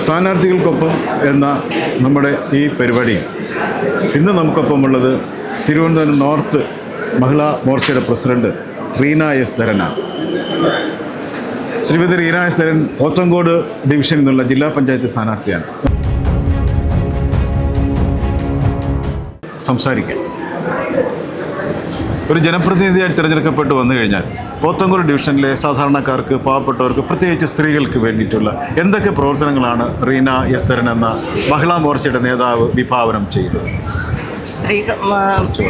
സ്ഥാനാർത്ഥികൾക്കൊപ്പം എന്ന നമ്മുടെ ഈ പരിപാടി. ഇന്ന് നമുക്കൊപ്പമുള്ളത് തിരുവനന്തപുരം നോർത്ത് മഹിളാ മോർച്ചയുടെ പ്രസിഡന്റ് റീന എസ് ധരനാണ്. ശ്രീമതി റീന എസ് ധരൻ പോത്തങ്കോട് ഡിവിഷനിൽ നിന്നുള്ള ജില്ലാ പഞ്ചായത്ത് സ്ഥാനാർത്ഥിയാണ്. സംസാരിക്കാൻ ഒരു ജനപ്രതിനിധിയായി തിരഞ്ഞെടുക്കപ്പെട്ട് വന്നു കഴിഞ്ഞാൽ പോത്തങ്കോട് ഡിവിഷനിലെ സാധാരണക്കാർക്ക് പാവപ്പെട്ടവർക്ക് പ്രത്യേകിച്ച് സ്ത്രീകൾക്ക് വേണ്ടിയിട്ടുള്ള എന്തൊക്കെ പ്രവർത്തനങ്ങളാണ് റീന യസ്തരൻ എന്ന മഹിളാ മോർച്ചയുടെ നേതാവ് വിഭാവനം ചെയ്യുന്നത്? സ്ത്രീകൾ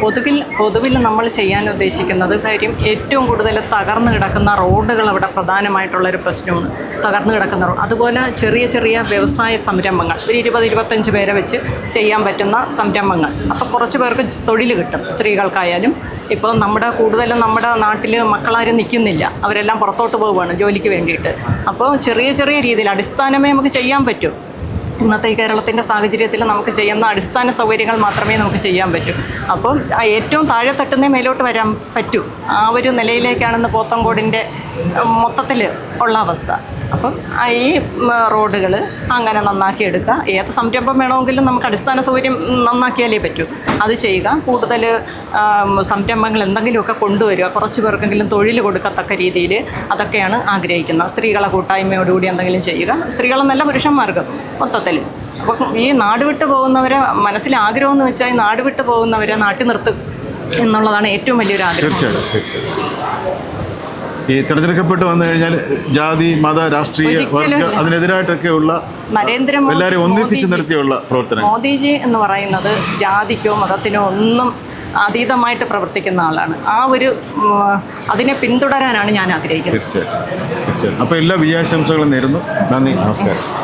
പൊതുവിൽ പൊതുവിൽ നമ്മൾ ചെയ്യാൻ ഉദ്ദേശിക്കുന്നത് കാര്യം ഏറ്റവും കൂടുതൽ തകർന്നു കിടക്കുന്ന റോഡുകൾ അവിടെ പ്രധാനമായിട്ടുള്ളൊരു പ്രശ്നമാണ്. തകർന്നു കിടക്കുന്ന റോഡ് അതുപോലെ ചെറിയ ചെറിയ വ്യവസായ സംരംഭങ്ങൾ. ഒരു ഇരുപത് ഇരുപത്തഞ്ച് പേരെ വെച്ച് ചെയ്യാൻ പറ്റുന്ന സംരംഭങ്ങൾ. അപ്പോൾ കുറച്ച് പേർക്ക് തൊഴിൽ കിട്ടും സ്ത്രീകൾക്കായാലും. ഇപ്പോൾ നമ്മുടെ കൂടുതലും നമ്മുടെ നാട്ടിൽ മക്കളാരും നിൽക്കുന്നില്ല. അവരെല്ലാം പുറത്തോട്ട് പോവുകയാണ് ജോലിക്ക് വേണ്ടിയിട്ട്. അപ്പോൾ ചെറിയ ചെറിയ രീതിയിൽ അടിസ്ഥാനമേ നമുക്ക് ചെയ്യാൻ പറ്റും. ഇന്നത്തെ ഈ കേരളത്തിന്റെ സാഹചര്യത്തിൽ നമുക്ക് ചെയ്യുന്ന അടിസ്ഥാന സൗകര്യങ്ങൾ മാത്രമേ നമുക്ക് ചെയ്യാൻ പറ്റൂ. അപ്പം ഏറ്റവും താഴെ തട്ടുന്നേ മേലോട്ട് വരാൻ പറ്റൂ. ആ ഒരു നിലയിലേക്കാണെന്ന് പോത്തങ്കോടിന്റെ മൊത്തത്തിൽ ഉള്ള അവസ്ഥ. അപ്പം ഈ റോഡുകൾ അങ്ങനെ നന്നാക്കി എടുക്കുക. ഏത് സംരംഭം വേണമെങ്കിലും നമുക്ക് അടിസ്ഥാന സൗകര്യം നന്നാക്കിയാലേ പറ്റൂ. അത് ചെയ്യുക. കൂടുതൽ സംരംഭങ്ങൾ എന്തെങ്കിലുമൊക്കെ കൊണ്ടുവരിക കുറച്ച് പേർക്കെങ്കിലും തൊഴിൽ കൊടുക്കത്തക്ക രീതിയിൽ അതൊക്കെയാണ് ആഗ്രഹിക്കുന്നത് സ്ത്രീകളെ കൂട്ടായ്മയോടുകൂടി എന്തെങ്കിലും ചെയ്യുക സ്ത്രീകളെന്നല്ല പുരുഷന്മാർക്ക് മൊത്തത്തിൽ അപ്പം ഈ നാട് വിട്ടു പോകുന്നവരെ മനസ്സിൽ ആഗ്രഹം എന്ന് വെച്ചാൽ ഈ നാട് വിട്ടു പോകുന്നവരെ നാട്ടിൽ നിർത്തും എന്നുള്ളതാണ് ഏറ്റവും വലിയൊരു ആഗ്രഹം. ഈ തിരഞ്ഞെടുക്കപ്പെട്ട് വന്നു കഴിഞ്ഞാൽ ജാതി മത രാഷ്ട്രീയ. അതിനെതിരായിട്ടൊക്കെയുള്ള നരേന്ദ്രമോദി ഒന്നിപ്പിച്ച് നിർത്തിയുള്ള മോദിജി എന്ന് പറയുന്നത് ജാതിക്കോ മതത്തിനോ ഒന്നും അതീതമായിട്ട് പ്രവർത്തിക്കുന്ന ആളാണ്. ആ ഒരു അതിനെ പിന്തുടരാനാണ് ഞാൻ ആഗ്രഹിക്കുന്നത്. തീർച്ചയായിട്ടും. തീർച്ചയായിട്ടും. അപ്പോൾ എല്ലാ വിജയാശംസകളും നേരുന്നു. നന്ദി. നമസ്കാരം.